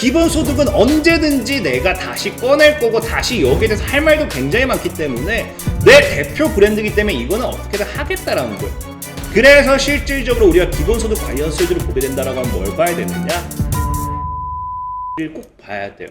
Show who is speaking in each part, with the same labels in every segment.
Speaker 1: 기본소득은 언제든지 내가 다시 꺼낼 거고 다시 여기에 대해서 할 말도 굉장히 많기 때문에 내 대표 브랜드이기 때문에 이거는 어떻게든 하겠다라는 거예요. 그래서 실질적으로 우리가 기본소득 관련 수혜들을 보게 된다라고 하면 뭘 봐야 되느냐? 꼭 봐야 돼요.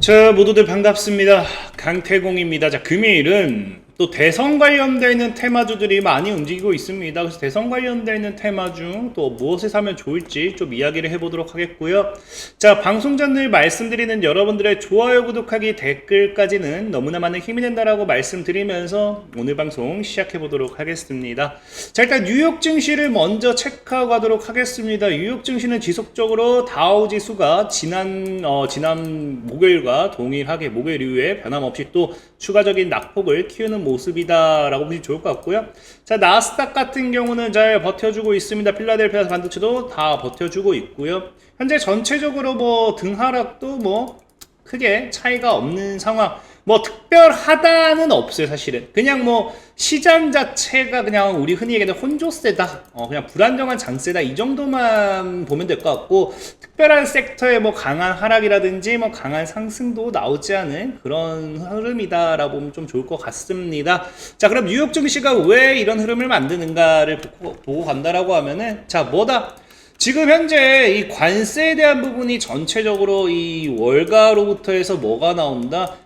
Speaker 1: 자 모두들 반갑습니다. 강태공입니다. 자 금요일은 또 대선 관련되어 있는 테마주들이 많이 움직이고 있습니다. 그래서 대선 관련되어 있는 테마 중 또 무엇을 사면 좋을지 좀 이야기를 해보도록 하겠고요. 자 방송 전늘 말씀드리는 여러분들의 좋아요, 구독하기, 댓글까지는 너무나 많은 힘이 된다라고 말씀드리면서 오늘 방송 시작해 보도록 하겠습니다. 자 일단 뉴욕 증시를 먼저 체크하고 가도록 하겠습니다. 뉴욕 증시는 지속적으로 다우 지수가 지난 어, 지난 목요일과 동일하게 목요일 이후에 변함없이 또 추가적인 낙폭을 키우는 모습이다라고 보시면 좋을 것 같고요. 자 나스닥 같은 경우는 잘 버텨주고 있습니다. 필라델피아 반도체도 다 버텨주고 있고요. 현재 전체적으로 뭐 등하락도 뭐 크게 차이가 없는 상황. 뭐 특별하다는 없어요 사실은. 그냥 뭐 시장 자체가 그냥 우리 흔히 얘기하는 혼조세다 어 그냥 불안정한 장세다 이 정도만 보면 될 것 같고 특별한 섹터의 뭐 강한 하락이라든지 뭐 강한 상승도 나오지 않은 그런 흐름이다라고 보면 좀 좋을 것 같습니다. 자 그럼 뉴욕 증시가 왜 이런 흐름을 만드는가를 보고, 보고 간다라고 하면은 자 뭐다? 지금 현재 이 관세에 대한 부분이 전체적으로 이 월가로부터 해서 뭐가 나온다?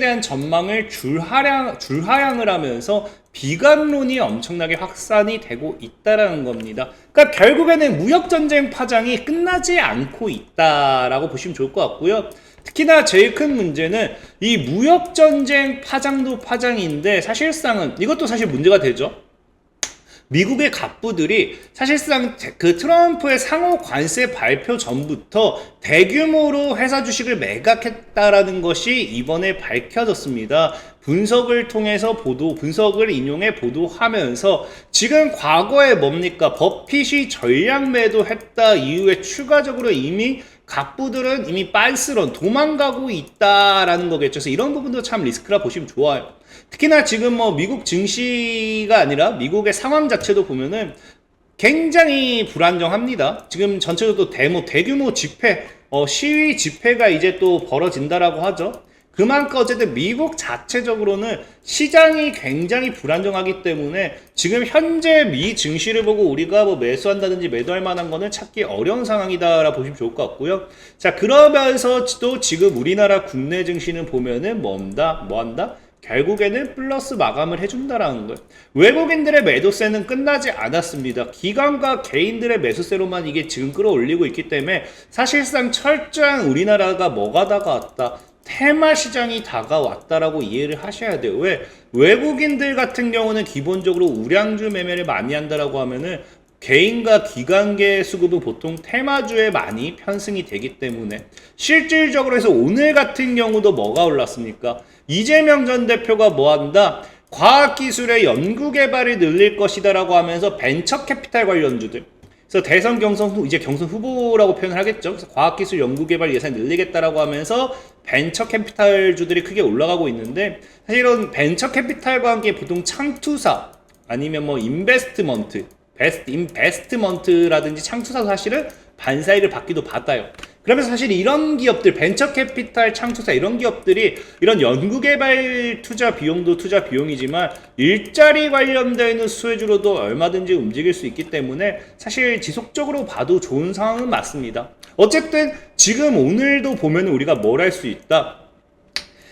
Speaker 1: 대한 전망을 줄하향, 줄하향을 하면서 비관론이 엄청나게 확산이 되고 있다라는 겁니다. 그러니까 결국에는 무역 전쟁 파장이 끝나지 않고 있다라고 보시면 좋을 것 같고요. 특히나 제일 큰 문제는 이 무역 전쟁 파장도 파장인데 사실상은 이것도 사실 문제가 되죠. 미국의 갑부들이 사실상 그 트럼프의 상호 관세 발표 전부터 대규모로 회사 주식을 매각했다라는 것이 이번에 밝혀졌습니다. 분석을 통해서 보도, 분석을 인용해 보도하면서 지금 과거에 뭡니까? 버핏이 전략 매도했다 이후에 추가적으로 이미 각부들은 이미 빤스런 도망가고 있다라는 거겠죠. 그래서 이런 부분도 참 리스크라 보시면 좋아요. 특히나 지금 뭐 미국 증시가 아니라 미국의 상황 자체도 보면은 굉장히 불안정합니다. 지금 전체적으로 대모 대규모 집회, 어, 시위 집회가 이제 또 벌어진다라고 하죠. 그만큼 어쨌든 미국 자체적으로는 시장이 굉장히 불안정하기 때문에 지금 현재 미 증시를 보고 우리가 뭐 매수한다든지 매도할 만한 거는 찾기 어려운 상황이다라 보시면 좋을 것 같고요. 자 그러면서 또 지금 우리나라 국내 증시는 보면은 뭔다 뭐한다 결국에는 플러스 마감을 해준다라는 거예요. 외국인들의 매도세는 끝나지 않았습니다. 기관과 개인들의 매수세로만 이게 지금 끌어올리고 있기 때문에 사실상 철저한 우리나라가 뭐가 다가왔다. 테마 시장이 다가왔다라고 이해를 하셔야 돼요. 왜? 외국인들 같은 경우는 기본적으로 우량주 매매를 많이 한다라고 하면은 개인과 기관계 수급은 보통 테마주에 많이 편승이 되기 때문에 실질적으로 해서 오늘 같은 경우도 뭐가 올랐습니까? 이재명 전 대표가 뭐 한다? 과학기술의 연구개발을 늘릴 것이다라고 하면서 벤처 캐피탈 관련주들 그래서 대선 경선 후 이제 경선 후보라고 표현을 하겠죠. 그래서 과학기술 연구개발 예산 늘리겠다라고 하면서 벤처 캐피탈 주들이 크게 올라가고 있는데 사실 이런 벤처 캐피탈과 함께 보통 창투사 아니면 뭐 인베스트먼트, 베스트 인베스트먼트라든지 창투사도 사실은 반사이를 받기도 받아요. 그러면서 사실 이런 기업들 벤처 캐피탈 창투사 이런 기업들이 이런 연구 개발 투자 비용도 투자 비용이지만 일자리 관련되어 있는 수혜주로도 얼마든지 움직일 수 있기 때문에 사실 지속적으로 봐도 좋은 상황은 맞습니다. 어쨌든 지금 오늘도 보면 우리가 뭘 할 수 있다.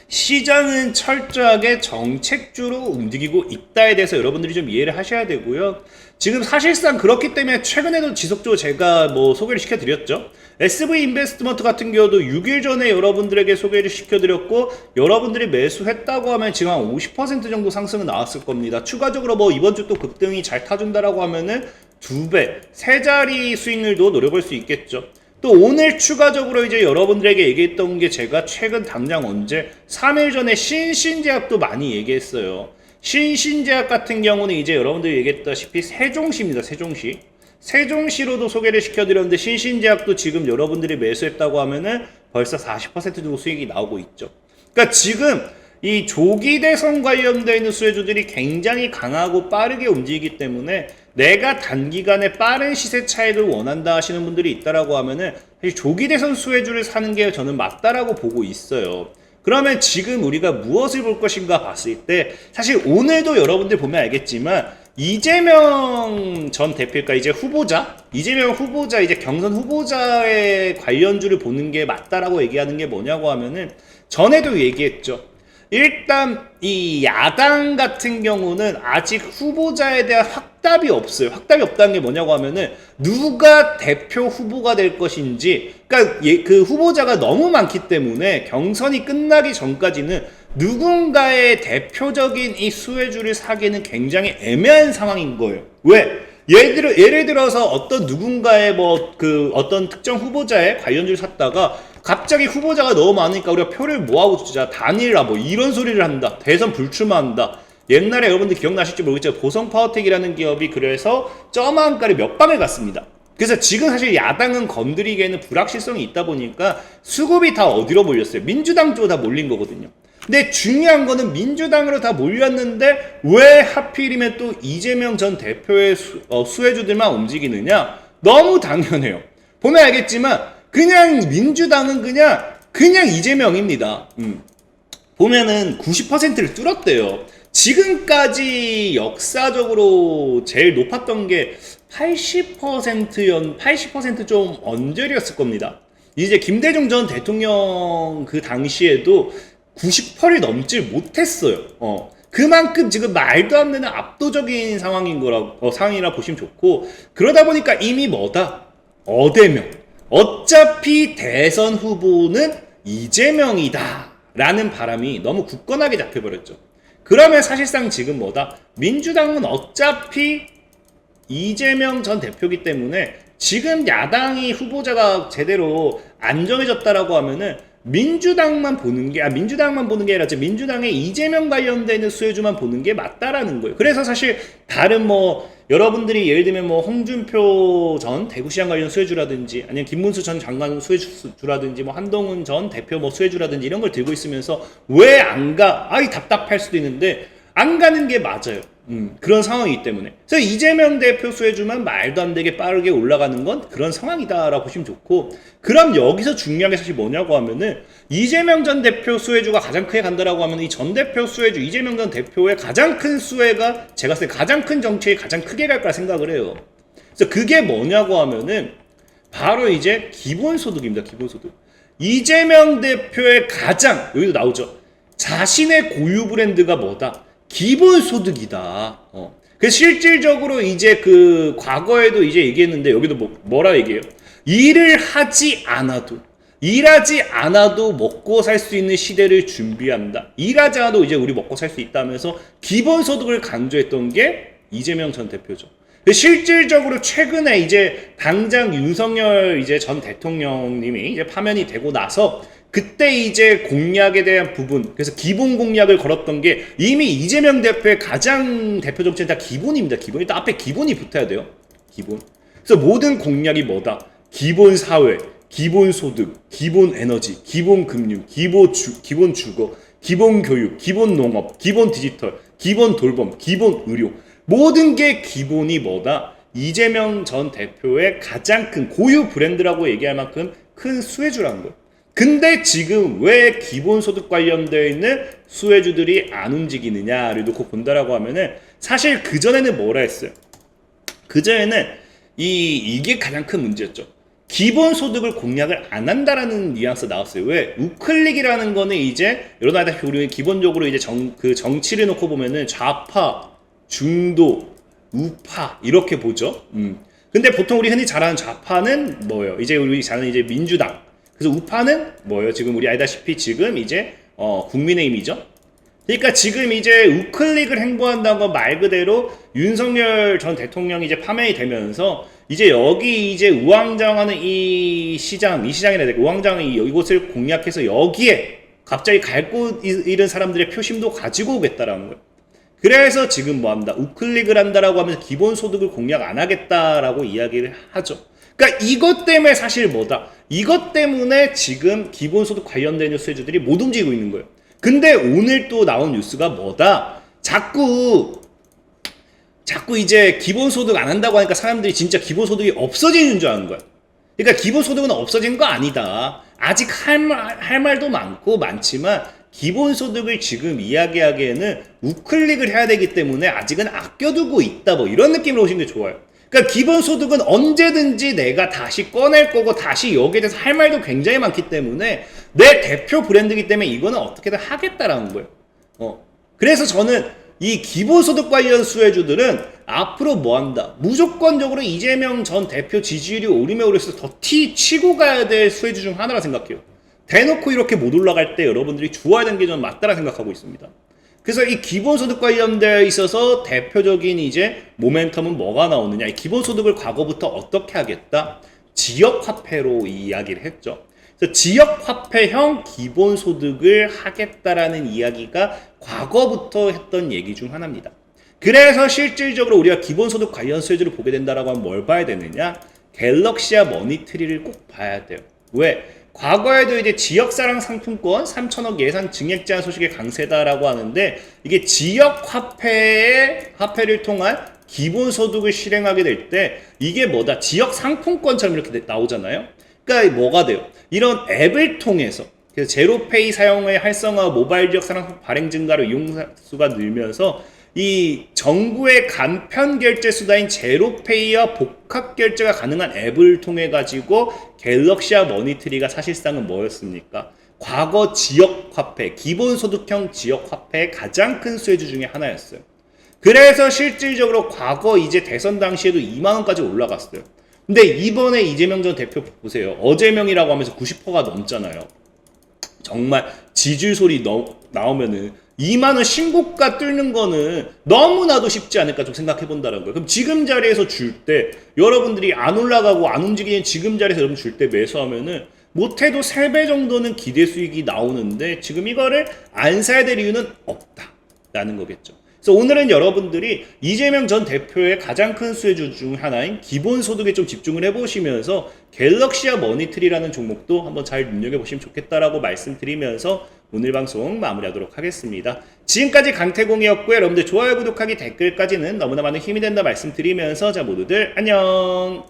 Speaker 1: 시장은 철저하게 정책주로 움직이고 있다에 대해서 여러분들이 좀 이해를 하셔야 되고요. 지금 사실상 그렇기 때문에 최근에도 지속적으로 제가 뭐 소개를 시켜드렸죠. SV 인베스트먼트 같은 경우도 6일 전에 여러분들에게 소개를 시켜드렸고 여러분들이 매수했다고 하면 지금 한 50% 정도 상승은 나왔을 겁니다. 추가적으로 뭐 이번 주 또 급등이 잘 타준다라고 하면은 두 배, 세 자리 수익률도 노려볼 수 있겠죠. 또 오늘 추가적으로 이제 여러분들에게 얘기했던 게 제가 최근 당장 언제 3일 전에 신신제약도 많이 얘기했어요. 신신제약 같은 경우는 이제 여러분들이 얘기했다시피 세종시입니다. 세종시. 세종시로도 소개를 시켜드렸는데 신신제약도 지금 여러분들이 매수했다고 하면은 벌써 40% 정도 수익이 나오고 있죠. 그러니까 지금 이 조기 대선 관련되어 있는 수혜주들이 굉장히 강하고 빠르게 움직이기 때문에 내가 단기간에 빠른 시세 차익을 원한다 하시는 분들이 있다라고 하면은 사실 조기 대선 수혜주를 사는 게 저는 맞다라고 보고 있어요. 그러면 지금 우리가 무엇을 볼 것인가 봤을 때 사실 오늘도 여러분들 보면 알겠지만 이재명 전 대표가 이제 후보자 이재명 후보자 이제 경선 후보자의 관련주를 보는 게 맞다라고 얘기하는 게 뭐냐고 하면은 전에도 얘기했죠. 일단 이 야당 같은 경우는 아직 후보자에 대한 확 답이 없어요. 확답이 없다는 게 뭐냐고 하면은 누가 대표 후보가 될 것인지, 그러니까 예- 그 후보자가 너무 많기 때문에 경선이 끝나기 전까지는 누군가의 대표적인 이 수혜주를 사기는 굉장히 애매한 상황인 거예요. 왜? 예를 들어 예를 들어서 어떤 누군가의 뭐 그 어떤 특정 후보자의 관련주를 샀다가 갑자기 후보자가 너무 많으니까 우리가 표를 모아고 주자 단일화 뭐 이런 소리를 한다 대선 불출마한다 옛날에 여러분들 기억나실지 모르겠지만 보성 파워텍이라는 기업이 그래서 점한가를 몇 방을 갔습니다 그래서 지금 사실 야당은 건드리기에는 불확실성이 있다 보니까 수급이 다 어디로 몰렸어요 민주당 쪽으로 다 몰린 거거든요 근데 중요한 거는 민주당으로 다 몰렸는데 왜 하필이면 또 이재명 전 대표의 수, 어, 수혜주들만 움직이느냐? 너무 당연해요. 보면 알겠지만 그냥 민주당은 그냥 그냥 이재명입니다. 음. 보면은 90%를 뚫었대요. 지금까지 역사적으로 제일 높았던 게 80%연 80%좀 언저리였을 겁니다. 이제 김대중 전 대통령 그 당시에도 90%를 넘질 못했어요. 어. 그만큼 지금 말도 안 되는 압도적인 상황인 거라 어, 상황이라 보시면 좋고 그러다 보니까 이미 뭐다 어대명 어차피 대선 후보는 이재명이다라는 바람이 너무 굳건하게 잡혀버렸죠. 그러면 사실상 지금 뭐다? 민주당은 어차피 이재명 전 대표기 때문에 지금 야당이 후보자가 제대로 안 정해졌다라고 하면은 민주당만 보는 게, 아, 민주당만 보는 게 아니라 민주당의 이재명 관련되는 수혜주만 보는 게 맞다라는 거예요. 그래서 사실 다른 뭐, 여러분들이 예를 들면 뭐 홍준표 전 대구시장 관련 수혜주라든지 아니면 김문수 전 장관 수혜주라든지 뭐 한동훈 전 대표 뭐 수혜주라든지 이런 걸 들고 있으면서 왜 안 가? 아이 답답할 수도 있는데 안 가는 게 맞아요. 음, 그런 상황이기 때문에. 그래서 이재명 대표 수혜주만 말도 안 되게 빠르게 올라가는 건 그런 상황이다라고 보시면 좋고, 그럼 여기서 중요한 게 사실 뭐냐고 하면은, 이재명 전 대표 수혜주가 가장 크게 간다라고 하면 이 전 대표 수혜주, 이재명 전 대표의 가장 큰 수혜가 제가 봤을 때 가장 큰 정책이 가장 크게 갈 거라 생각을 해요. 그래서 그게 뭐냐고 하면은, 바로 이제 기본소득입니다, 기본소득. 이재명 대표의 가장, 여기도 나오죠. 자신의 고유 브랜드가 뭐다? 기본 소득이다. 어. 그 실질적으로 이제 그 과거에도 이제 얘기했는데 여기도 뭐, 뭐라 얘기해요? 일을 하지 않아도 일하지 않아도 먹고 살 수 있는 시대를 준비한다. 일하지 않아도 이제 우리 먹고 살 수 있다면서 기본 소득을 강조했던 게 이재명 전 대표죠. 실질적으로 최근에 이제 당장 윤석열 이제 전 대통령님이 이제 파면이 되고 나서 그때 이제 공약에 대한 부분, 그래서 기본 공약을 걸었던 게 이미 이재명 대표의 가장 대표 정책은 다 기본입니다. 기본. 일단 앞에 기본이 붙어야 돼요. 기본. 그래서 모든 공약이 뭐다? 기본 사회, 기본 소득, 기본 에너지, 기본 금융, 기본 주, 기본 주거, 기본 교육, 기본 농업, 기본 디지털, 기본 돌봄, 기본 의료. 모든 게 기본이 뭐다? 이재명 전 대표의 가장 큰 고유 브랜드라고 얘기할 만큼 큰 수혜주라는 거예요. 근데 지금 왜 기본소득 관련되어 있는 수혜주들이 안 움직이느냐를 놓고 본다라고 하면은 사실 그전에는 뭐라 했어요? 그전에는 이, 이게 가장 큰 문제였죠. 기본소득을 공약을 안 한다라는 뉘앙스 나왔어요. 왜? 우클릭이라는 거는 이제, 여러분 알다시피 우리는 기본적으로 이제 정, 그 정치를 놓고 보면은 좌파, 중도, 우파, 이렇게 보죠. 음. 근데 보통 우리 흔히 잘 아는 좌파는 뭐예요? 이제 우리 잘 아는 이제 민주당. 그래서 우파는 뭐예요? 지금 우리 알다시피 지금 이제 어, 국민의힘이죠. 그러니까 지금 이제 우클릭을 행보한다는 건 말 그대로 윤석열 전 대통령이 이제 파면이 되면서 이제 여기 이제 우왕좌왕하는 이 시장, 이 시장이라 해야 우왕좌왕이 이곳을 공략해서 여기에 갑자기 갈 곳 잃은 사람들의 표심도 가지고 오겠다라는 거예요. 그래서 지금 뭐 합니다. 우클릭을 한다라고 하면서 기본소득을 공략 안 하겠다라고 이야기를 하죠. 그러니까 이것 때문에 사실 뭐다? 이것 때문에 지금 기본소득 관련된 수혜주들이 못 움직이고 있는 거예요. 근데 오늘 또 나온 뉴스가 뭐다? 자꾸 자꾸 이제 기본소득 안 한다고 하니까 사람들이 진짜 기본소득이 없어지는 줄 아는 거야. 그러니까 기본소득은 없어진 거 아니다. 아직 할, 말, 할 말도 많고 많지만 기본소득을 지금 이야기하기에는 우클릭을 해야 되기 때문에 아직은 아껴두고 있다. 뭐 이런 느낌으로 오시는 게 좋아요. 그러니까 기본소득은 언제든지 내가 다시 꺼낼 거고 다시 여기에 대해서 할 말도 굉장히 많기 때문에 내 대표 브랜드이기 때문에 이거는 어떻게든 하겠다라는 거예요. 어. 그래서 저는 이 기본소득 관련 수혜주들은 앞으로 뭐 한다? 무조건적으로 이재명 전 대표 지지율이 오르면 오를수록 더티 치고 가야 될 수혜주 중 하나라 생각해요. 대놓고 이렇게 못 올라갈 때 여러분들이 좋아야 되는 게 저는 맞다라 생각하고 있습니다. 그래서 이 기본소득 관련되어 있어서 대표적인 이제 모멘텀은 뭐가 나오느냐. 이 기본소득을 과거부터 어떻게 하겠다? 지역화폐로 이 이야기를 했죠. 그래서 지역화폐형 기본소득을 하겠다라는 이야기가 과거부터 했던 얘기 중 하나입니다. 그래서 실질적으로 우리가 기본소득 관련 수혜주를 보게 된다라고 하면 뭘 봐야 되느냐? 갤럭시와 머니트리를 꼭 봐야 돼요. 왜? 과거에도 이제 지역사랑 상품권 3천억 예산 증액 제한 소식이 강세다라고 하는데 이게 지역 화폐의 화폐를 통한 기본 소득을 실행하게 될 때 이게 뭐다 지역 상품권처럼 이렇게 나오잖아요. 그러니까 뭐가 돼요? 이런 앱을 통해서 그래서 제로페이 사용의 활성화, 모바일 지역 사랑 발행 증가로 이용 수가 늘면서 이 정부의 간편 결제 수단인 제로페이와 복합 결제가 가능한 앱을 통해 가지고 갤럭시와 머니트리가 사실상은 뭐였습니까? 과거 지역 화폐, 기본소득형 지역 화폐의 가장 큰 수혜주 중에 하나였어요. 그래서 실질적으로 과거 이제 대선 당시에도 2만 원까지 올라갔어요. 근데 이번에 이재명 전 대표 보세요. 어제명이라고 하면서 90%가 넘잖아요. 정말 지질 소리 너, 나오면은 2만 원 신고가 뚫는 거는 너무나도 쉽지 않을까 좀 생각해 본다는 거예요. 그럼 지금 자리에서 줄 때 여러분들이 안 올라가고 안 움직이는 지금 자리에서 여러분 줄 때 매수하면은 못해도 3배 정도는 기대 수익이 나오는데 지금 이거를 안 사야 될 이유는 없다라는 거겠죠. 그래서 오늘은 여러분들이 이재명 전 대표의 가장 큰 수혜주 중 하나인 기본소득에 좀 집중을 해보시면서 갤럭시와 머니트리라는 종목도 한번 잘 눈여겨보시면 좋겠다라고 말씀드리면서 오늘 방송 마무리하도록 하겠습니다. 지금까지 강태공이었고요. 여러분들 좋아요, 구독하기, 댓글까지는 너무나 많은 힘이 된다 말씀드리면서 자 모두들 안녕!